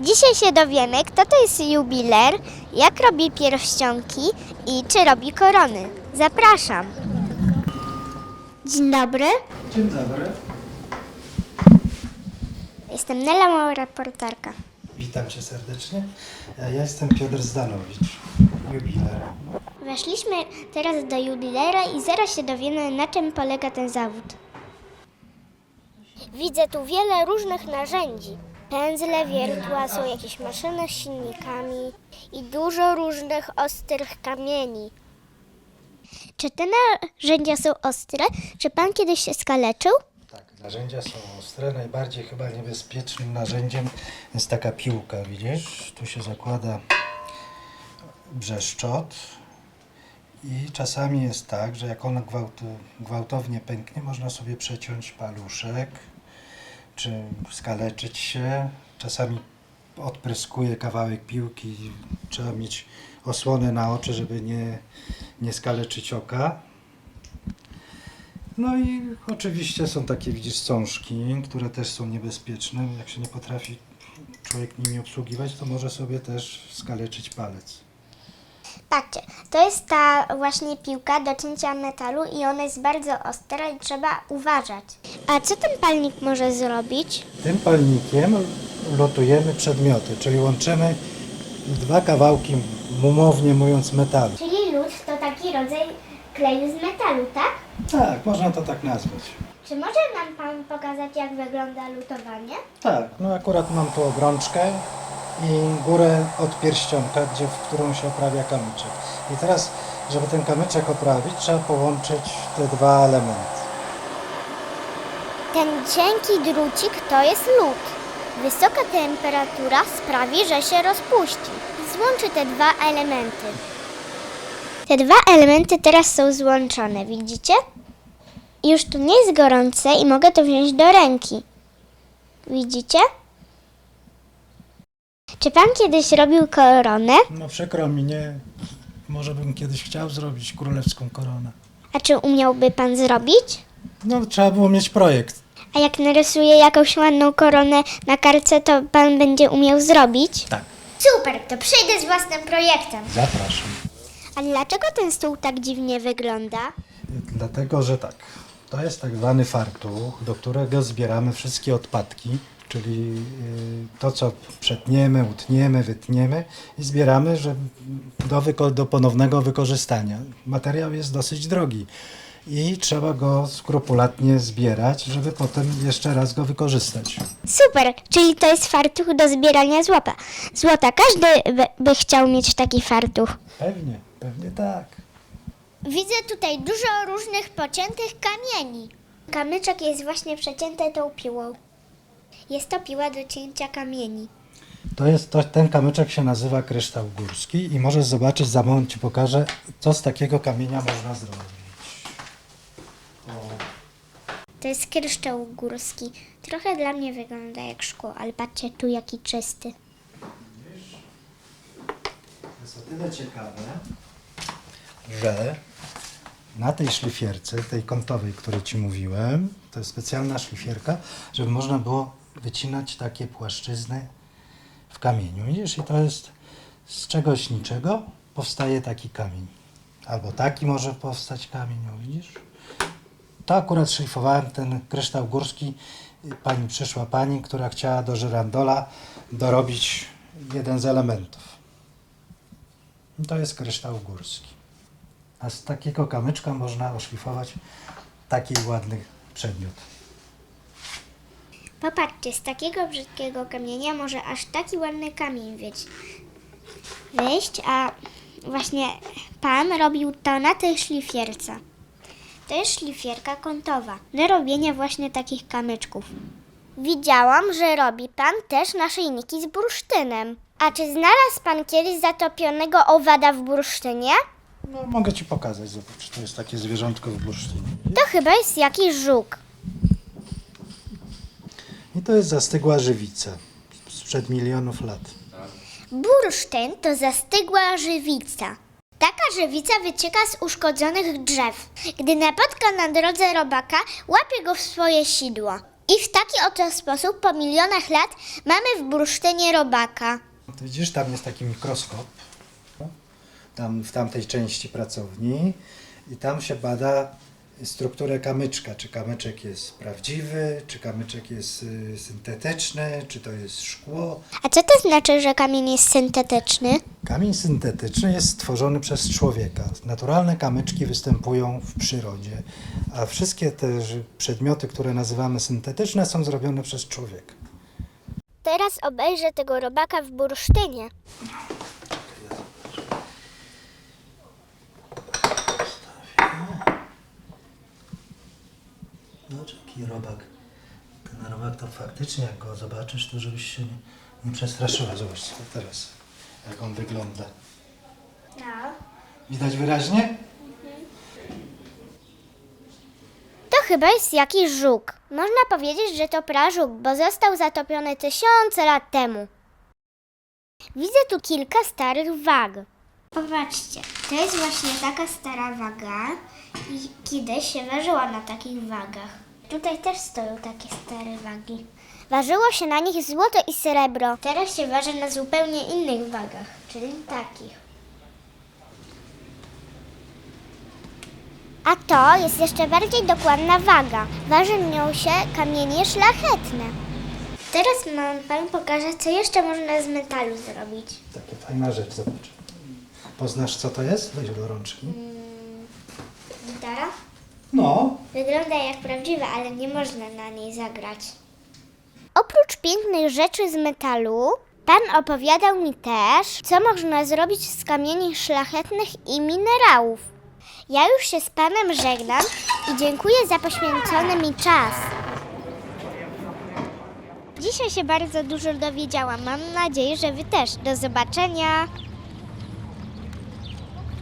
Dzisiaj się dowiemy, kto to jest jubiler, jak robi pierścionki i czy robi korony. Zapraszam. Dzień dobry. Dzień dobry. Jestem Nela, mała reporterka. Witam Cię serdecznie. Ja jestem Piotr Zdanowicz, jubiler. Weszliśmy teraz do jubilera i zaraz się dowiemy, na czym polega ten zawód. Widzę tu wiele różnych narzędzi. Pędzle, wiertła, są jakieś maszyny z silnikami i dużo różnych ostrych kamieni. Czy te narzędzia są ostre? Czy pan kiedyś się skaleczył? Tak, narzędzia są ostre. Najbardziej chyba niebezpiecznym narzędziem jest taka piłka, widzisz? Tu się zakłada brzeszczot i czasami jest tak, że jak ona gwałtu, gwałtownie pęknie, można sobie przeciąć paluszek, czy skaleczyć się. Czasami odpryskuje kawałek piłki, trzeba mieć osłonę na oczy, żeby nie, nie skaleczyć oka. No i oczywiście są takie, widzisz, cążki, które też są niebezpieczne. Jak się nie potrafi człowiek nimi obsługiwać, to może sobie też skaleczyć palec. Patrzcie, to jest ta właśnie piłka do cięcia metalu i ona jest bardzo ostra i trzeba uważać. A co ten palnik może zrobić? Tym palnikiem lotujemy przedmioty, czyli łączymy dwa kawałki, umownie mówiąc, metalu. Czyli lód to taki rodzaj kleju z metalu, tak? Tak, można to tak nazwać. Czy może nam pan pokazać, jak wygląda lutowanie? Tak, no akurat mam tu obrączkę i górę od pierścionka, gdzie, w którą się oprawia kamyczek. I teraz, żeby ten kamyczek oprawić, trzeba połączyć te dwa elementy. Ten cienki drucik to jest lód. Wysoka temperatura sprawi, że się rozpuści. Złączy te dwa elementy. Te dwa elementy teraz są złączone, widzicie? Już tu nie jest gorące i mogę to wziąć do ręki. Widzicie? Czy pan kiedyś robił koronę? No przykro mi, nie. Może bym kiedyś chciał zrobić królewską koronę. A czy umiałby pan zrobić? No trzeba było mieć projekt. A jak narysuję jakąś ładną koronę na kartce, to pan będzie umiał zrobić? Tak. Super, to przyjdę z własnym projektem. Zapraszam. A dlaczego ten stół tak dziwnie wygląda? Dlatego, że tak, to jest tak zwany fartuch, do którego zbieramy wszystkie odpadki, czyli y, to, co przetniemy, utniemy, wytniemy i zbieramy że do, wyko- do ponownego wykorzystania. Materiał jest dosyć drogi i trzeba go skrupulatnie zbierać, żeby potem jeszcze raz go wykorzystać. Super, czyli to jest fartuch do zbierania złota. Złota, każdy by, by chciał mieć taki fartuch. Pewnie, pewnie tak. Widzę tutaj dużo różnych pociętych kamieni. Kamyczek jest właśnie przecięty tą piłą. Jest to piła do cięcia kamieni. To jest, to, ten kamyczek się nazywa kryształ górski i możesz zobaczyć, za moment Ci pokażę, co z takiego kamienia można zrobić. To jest kryształ górski. Trochę dla mnie wygląda jak szkło, ale patrzcie tu jaki czysty. Jest o tyle ciekawe, że na tej szlifierce, tej kątowej, której Ci mówiłem, to jest specjalna szlifierka, żeby można było wycinać takie płaszczyzny w kamieniu. Widzisz, i to jest z czegoś niczego powstaje taki kamień. Albo taki może powstać kamień, no widzisz? To akurat szlifowałem ten kryształ górski. Pani przyszła pani, która chciała do żyrandola dorobić jeden z elementów. I To jest kryształ górski. A z takiego kamyczka można oszlifować taki ładny przedmiot. Popatrzcie, z takiego brzydkiego kamienia może aż taki ładny kamień wyjść. Wyjść, a właśnie pan robił to na tej szlifierce. To jest szlifierka kątowa do robienia właśnie takich kamyczków. Widziałam, że robi pan też naszyjniki z bursztynem. A czy znalazł pan kiedyś zatopionego owada w bursztynie? No, mogę Ci pokazać, zobacz, to jest takie zwierzątko w bursztynie. To chyba jest jakiś żuk. I to jest zastygła żywica sprzed milionów lat. Bursztyn to zastygła żywica. Taka żywica wycieka z uszkodzonych drzew. Gdy napotka na drodze robaka, łapie go w swoje sidło. I w taki oto sposób po milionach lat mamy w bursztynie robaka. To widzisz, tam jest taki mikroskop, tam w tamtej części pracowni i tam się bada strukturę kamyczka, czy kamyczek jest prawdziwy, czy kamyczek jest y, syntetyczny, czy to jest szkło. A co to znaczy, że kamień jest syntetyczny? Kamień syntetyczny jest stworzony przez człowieka. Naturalne kamyczki występują w przyrodzie, a wszystkie te przedmioty, które nazywamy syntetyczne, są zrobione przez człowieka. Teraz obejrzę tego robaka w bursztynie. No, taki robak. Ten robak to faktycznie, jak go zobaczysz, to żebyś się nie, nie przestraszyła. Zobacz co teraz, jak on wygląda. No. Widać wyraźnie? To chyba jest jakiś żuk. Można powiedzieć, że to prażuk, bo został zatopiony tysiące lat temu. Widzę tu kilka starych wag. Popatrzcie, to jest właśnie taka stara waga i kiedyś się ważyła na takich wagach. Tutaj też stoją takie stare wagi. Ważyło się na nich złoto i srebro. Teraz się waży na zupełnie innych wagach, czyli takich. A to jest jeszcze bardziej dokładna waga. Waży nią się kamienie szlachetne. Teraz mam Panu pokaże, co jeszcze można z metalu zrobić. Taka fajna rzecz, zobacz. Poznasz co to jest? Weź do rączki. Gitara? No, Wygląda jak prawdziwa, ale nie można na niej zagrać. Oprócz pięknych rzeczy z metalu, Pan opowiadał mi też, co można zrobić z kamieni szlachetnych i minerałów. Ja już się z Panem żegnam i dziękuję za poświęcony mi czas. Dzisiaj się bardzo dużo dowiedziałam. Mam nadzieję, że Wy też. Do zobaczenia.